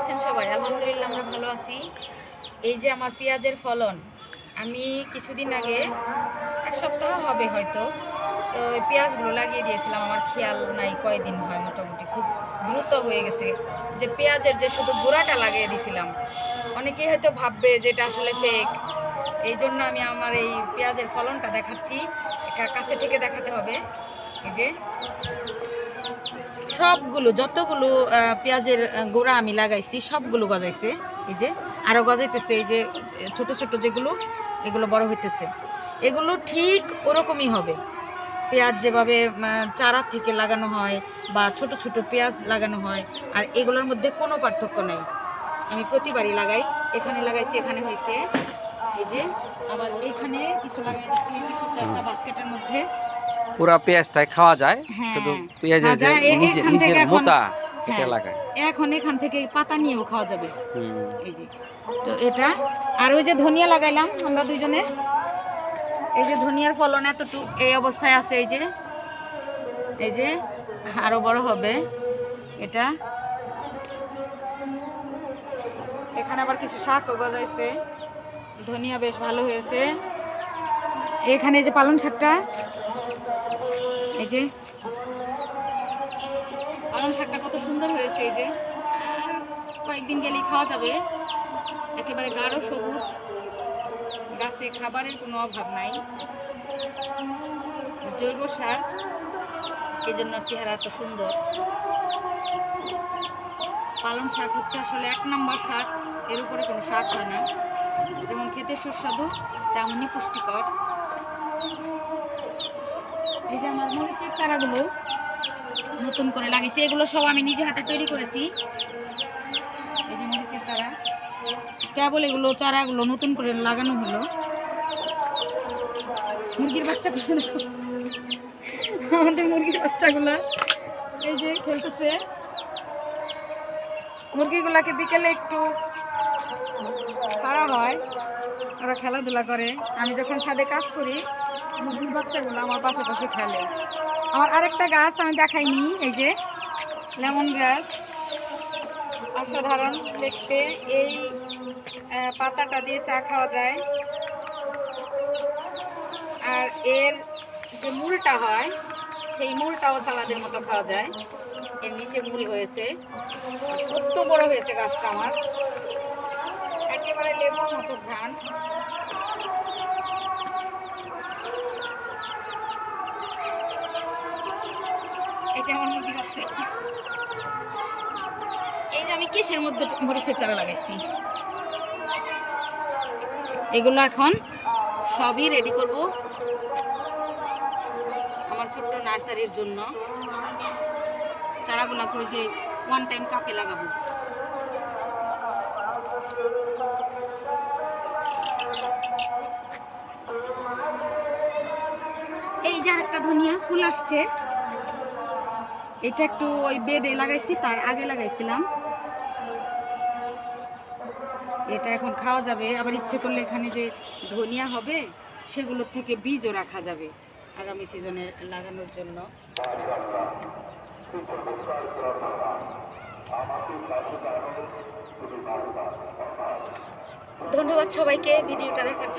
আছেন সবাই? আলহামদুলিল্লাহ, আমরা ভালো আছি। এই যে আমার পেঁয়াজের ফলন, আমি কিছুদিন আগে, এক সপ্তাহ হবে হয়তো, তো পেঁয়াজগুলো লাগিয়ে দিয়েছিলাম। আমার খেয়াল নাই কয়দিন হয় মোটামুটি, খুব দ্রুত হয়ে গেছে। যে পেঁয়াজের যে শুধু গোড়াটা লাগিয়ে দিয়েছিলাম অনেকেই হয়তো ভাববে যে এটা আসলে ফেক এই জন্য আমি আমার এই পেঁয়াজের ফলনটা দেখাচ্ছি কাছে থেকে দেখাতে হবে। এই যে সবগুলো, যতগুলো পেঁয়াজের গোড়া আমি লাগাইছি, সবগুলো গজাইছে। এই যে আরও গজাইতেছে, এই যে, ছোট ছোট যেগুলো, এগুলো বড় হইতেছে। এগুলো ঠিক ওরকমই হবে। পেঁয়াজ যেভাবে চারা থেকে লাগানো হয় বা ছোট ছোট পেঁয়াজ লাগানো হয়, আর এগুলোর মধ্যে কোনো পার্থক্য নেই। আমি প্রতিবারই লাগাই, এখানে লাগাইছি, এখানে হয়েছে এই যে আবার কিছু দিচ্ছি একটা বাস্কেটের মধ্যে। পুরা পেঁয়াজটাই খাওয়া যায় হ্যাঁ পেঁয়াজের যে খাওয়া যায়, এ- নিজে এখান নিজের এখন- মোটা এটা হ্যাঁ। লাগায়। এখন এখান থেকে পাতা নিয়েও খাওয়া যাবে। এই যে তো এটা আর ওই যে ধনিয়া লাগাইলাম আমরা দুইজনে। এই যে ধনিয়ার ফলন এতটুকু এই অবস্থায় আছে এই যে। এই যে আরও বড় হবে এটা। এখানে আবার কিছু শাকও গজাইছে। ধনিয়া বেশ ভালো হয়েছে। এখানে যে পালং শাকটা, এই যে। পালং শাকটা কত সুন্দর হয়েছে এই যে। কয়েকদিন গেলেই খাওয়া যাবে। একেবারে গাঢ় সবুজ। গাছে খাবারের কোনো অভাব নাই। জৈব সার এই জন্য চেহারা এত সুন্দর। পালং শাক হচ্ছে আসলে এক নম্বর শাক, এর উপরে কোনো শাক হয় না। যেমন খেতে সুস্বাদু, তেমনই পুষ্টিকর। এই যে আমার মরিচের চারাগুলো নতুন করে লাগিয়েছি, এগুলো সব আমি নিজে হাতে তৈরি করেছি। এই যে মরিচের চারা, কেবল এগুলো চারাগুলো নতুন করে লাগানো হলো। মুরগির বাচ্চাগুলো আমাদের মুরগির বাচ্চাগুলো এই যে খেলতেছে। মুরগিগুলাকে বিকেলে একটু ছাড়া হয়, ওরা খেলাধুলা করে। আমি যখন ছাদে কাজ করি, মুরগির বাচ্চাগুলো আমার পাশে পাশে খেলে। আমার আরেকটা গাছ আমি দেখাইনি, এই যে লেমন গ্রাস। অসাধারণ দেখতে। এই পাতাটা দিয়ে চা খাওয়া যায়। আর এর যে মূলটা হয়, সেই মূলটাও সালাদের মতো খাওয়া যায়। এর নিচে মূল হয়েছে। কত বড় হয়েছে গাছটা আমার। একেবারে লেবুর মতো ঘ্রাণ। এই যে আমার মুরগি হচ্ছে এই যে আমি কিসের মধ্যে মরিচের চারা লাগাইছি? এগুলো এখন সবই রেডি করব আমার ছোট্ট নার্সারির জন্য। চারাগুলোকে ওই যে ওয়ান টাইম কাপে লাগাবো। যে আরেকটা ধনিয়া ফুল আসছে, এটা একটু ওই বেডে লাগাইছি, তার আগে লাগাইছিলাম। এটা এখন খাওয়া যাবে, আবার ইচ্ছে করলে এখানে যে ধনিয়া হবে সেগুলোর থেকে বীজও রাখা যাবে আগামী সিজনে লাগানোর জন্য। ধন্যবাদ সবাইকে, ভিডিওটা দেখার জন্য।